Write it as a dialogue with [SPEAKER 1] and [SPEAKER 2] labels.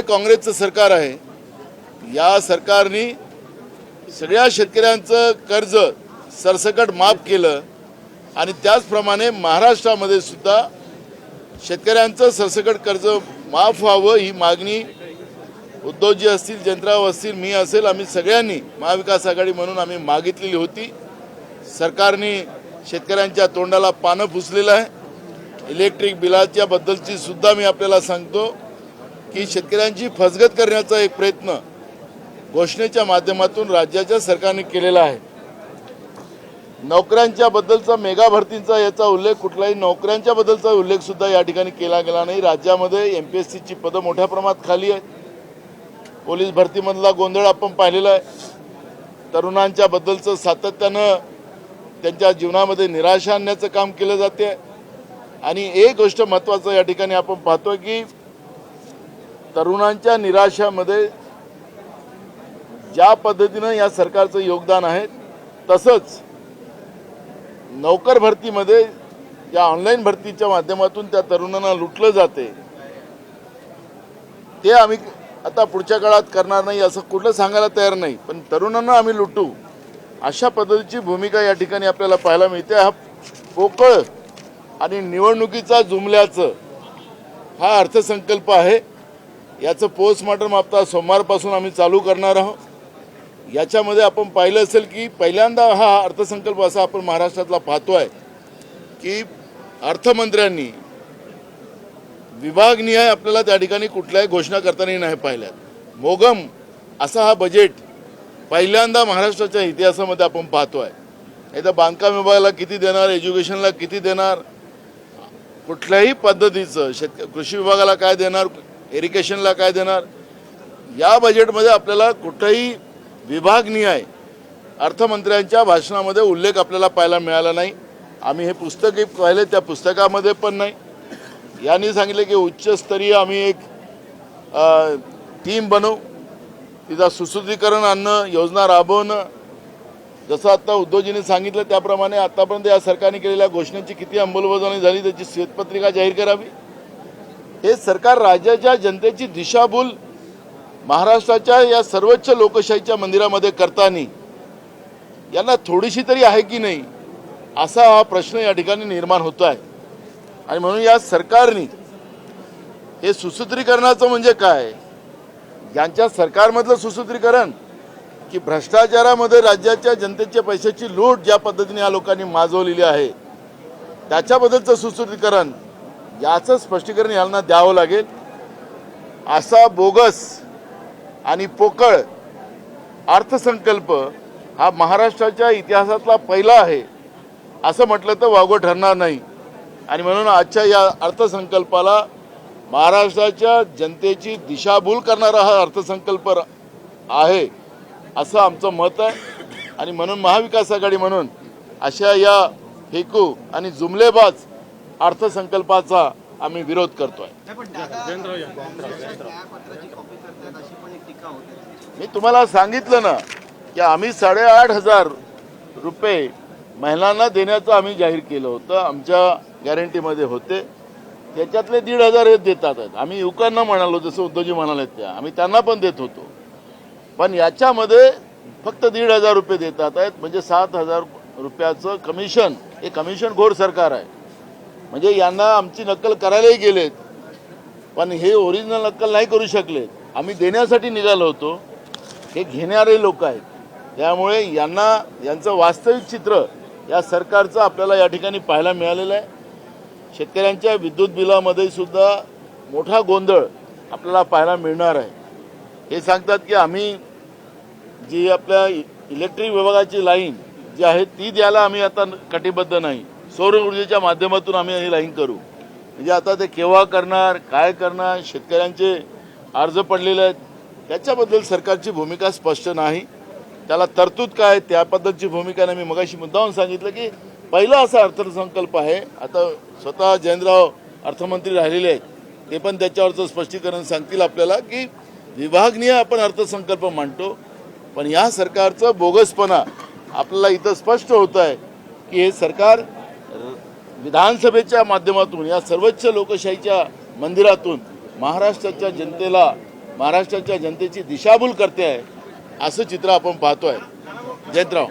[SPEAKER 1] जे काँग्रेसचं सरकार आहे. या सरकारने सगळ्या शेतकऱ्यांचं कर्ज सरसकट माफ केलं आणि त्याचप्रमाणे महाराष्ट्रामध्ये सुद्धा शेतकऱ्यांचं सरसकट कर्ज माफ व्हावं ही मागणी उद्धवजी असतील जंत्राव असतील मी असेल आम्ही सगळ्यांनी महाविकास आघाडी म्हणून आम्ही मागितलेली होती. सरकारने शेतकऱ्यांच्या तोंडाला पानं पुसलेलं आहे. इलेक्ट्रिक बिलाच्या बद्दलची सुद्धा मी आपल्याला सांगतो. की शेतकऱ्यांची फसगत करण्याचा एक प्रयत्न घोषणेच्या माध्यमातून राज्याच्या सरकारने केलेला आहे. नोकऱ्यांच्या बद्दलचा मेगा भरतींचा याचा उल्लेख कुठलाही नोकऱ्यांच्या बद्दलचा उल्लेख सुद्धा या ठिकाणी केला गेला नाही. राज्यामध्ये एम पी एस सीची पदं मोठ्या प्रमाणात खाली आहेत. पोलीस भरतीमधला गोंधळ आपण पाहिलेला आहे. तरुणांच्या बद्दलचं सातत्यानं त्यांच्या जीवनामध्ये निराशा आणण्याचं काम केलं जाते. आणि एक गोष्ट महत्त्वाचं या ठिकाणी आपण पाहतोय की तरुणांच्या निराशामध्ये ज्या पद्धतीनं या सरकारचं योगदान आहे तसंच नोकर भरतीमध्ये या ऑनलाईन भरतीच्या माध्यमातून त्या तरुणांना लुटलं जाते. ते आम्ही आता पुढच्या काळात करणार नाही असं कुठलं सांगायला तयार नाही पण तरुणांना आम्ही लुटू. अशा पद्धतीची भूमिका या ठिकाणी आपल्याला पाहायला मिळते. हा पोकळ आणि निवडणुकीचा जुमल्याचं हा अर्थसंकल्प आहे. याचं पोस्टमॉर्टम आता सोमवारपासून आम्ही चालू करणार आहोत. याच्यामध्ये आपण पाहिलं असेल की पहिल्यांदा हा अर्थसंकल्प असा आपण महाराष्ट्रातला पाहतोय की अर्थमंत्र्यांनी विभागनिहाय आपल्याला त्या ठिकाणी कुठल्याही घोषणा करताना नाही पाहिल्यात. मोगम असा हा बजेट पहिल्यांदा महाराष्ट्राच्या इतिहासामध्ये आपण पाहतोय. नाही तर बांधकाम विभागाला किती देणार एज्युकेशनला किती देणार कुठल्याही पद्धतीचं शेतक कृषी विभागाला काय देणार इरिगेशनला काय देणार? या बजेटमध्ये आपल्याला कुठंही विभागनिहाय अर्थमंत्र्यांच्या भाषणामध्ये उल्लेख आपल्याला पाहायला मिळाला नाही. आम्ही हे पुस्तकही पाहिले त्या पुस्तकामध्ये पण नाही. यांनी सांगितले की उच्चस्तरीय आम्ही एक टीम बनवू. तिचा सुसूत्रीकरण आणणं योजना राबवणं. जसं आत्ता उद्धवजींनी सांगितलं त्याप्रमाणे आतापर्यंत या सरकारने केलेल्या घोषणेची किती अंमलबजावणी झाली त्याची श्वेतपत्रिका जाहीर करावी. हे सरकार राज्याच्या जनतेची दिशाभूल महाराष्ट्राच्या या सर्वोच्च लोकशाहीच्या मंदिरामध्ये करताना यांना थोडीशी तरी आहे की नाही असा हा प्रश्न या ठिकाणी निर्माण होतो आहे. आणि म्हणून या सरकारने हे सुसूत्रीकरणाचं म्हणजे काय? यांच्या सरकारमधलं सुसूत्रीकरण की भ्रष्टाचारामध्ये राज्याच्या जनतेच्या पैशाची लूट ज्या पद्धतीने या लोकांनी माजवलेली आहे त्याच्याबद्दलचं सुसूत्रीकरण याचं स्पष्टीकरण यांना द्यावं लागेल. असा बोगस आणि पोकळ अर्थसंकल्प हा महाराष्ट्राच्या इतिहासातला पहिला आहे. असं म्हटलं तर वागो ठरणार नाही. आणि म्हणून आजच्या या अर्थसंकल्पाला महाराष्ट्राच्या जनतेची दिशाभूल करणारा हा अर्थसंकल्प आहे असं आमचं मत आहे. आणि म्हणून महाविकास आघाडी म्हणून अशा या फेकू आणि जुमलेबाज अर्थसंकल्पाचा आम्ही विरोध करतोय. मी तुम्हाला सांगितलं ना की आम्ही साडेआठ हजार रुपये महिलांना देण्याचं आम्ही जाहीर केलं होतं आमच्या गॅरंटीमध्ये होते. त्याच्यातले दीड हजार हे देतात. आहेत आम्ही युवकांना म्हणालो जसं उद्धवजी म्हणाले त्या आम्ही त्यांना पण देत होतो. पण याच्यामध्ये फक्त दीड हजार रुपये देतात आहेत म्हणजे सात हजार रुपयाचं कमिशन हे कमिशन घोर सरकार आहे. म्हणजे यांना आमची नक्कल करायलाही गेलेत. पण हे ओरिजिनल नक्कल नाही करू शकले. आम्ही देण्यासाठी निघालो होतो. हे घेणारे लोक आहेत. त्यामुळे यांना यांचं वास्तविक चित्र या सरकारचं आपल्याला या ठिकाणी पाहायला मिळालेलं आहे. शेतकऱ्यांच्या विद्युत बिलामध्ये सुद्धा मोठा गोंधळ आपल्याला पाहायला मिळणार आहे. हे सांगतात की आम्ही जी आपल्या इ- इलेक्ट्रिक विभागाची लाईन जी आहे ती द्यायला आम्ही आता कटिबद्ध नाही. सौर ऊर्जेच्या माध्यमातून आम्ही ही लाईन करू. म्हणजे आता ते केव्हा करणार काय करणार शेतकऱ्यांचे अर्ज पडलेले आहेत. त्याच्याबद्दल सरकारची भूमिका स्पष्ट नाही. त्याला तरतूद काय त्याबद्दलची भूमिका नाही. मी मगाशी मुद्दाहून सांगितलं की पहिला असा अर्थसंकल्प आहे आता स्वतः जयंतराव अर्थमंत्री राहिलेले आहेत ते पण त्याच्यावरचं स्पष्टीकरण सांगतील आपल्याला की विभागनीय आपण अर्थसंकल्प मांडतो पण या सरकारचं बोगसपणा आपल्याला इथं स्पष्ट होत आहे की हे सरकार विधानसभेच्या माध्यमातून या सर्वोच्च लोकशाहीच्या मंदिरातून महाराष्ट्राच्या जनतेला महाराष्ट्राच्या जनतेची दिशाभूल करते आहे असं चित्र आपण पाहतो आहे जयंतराव.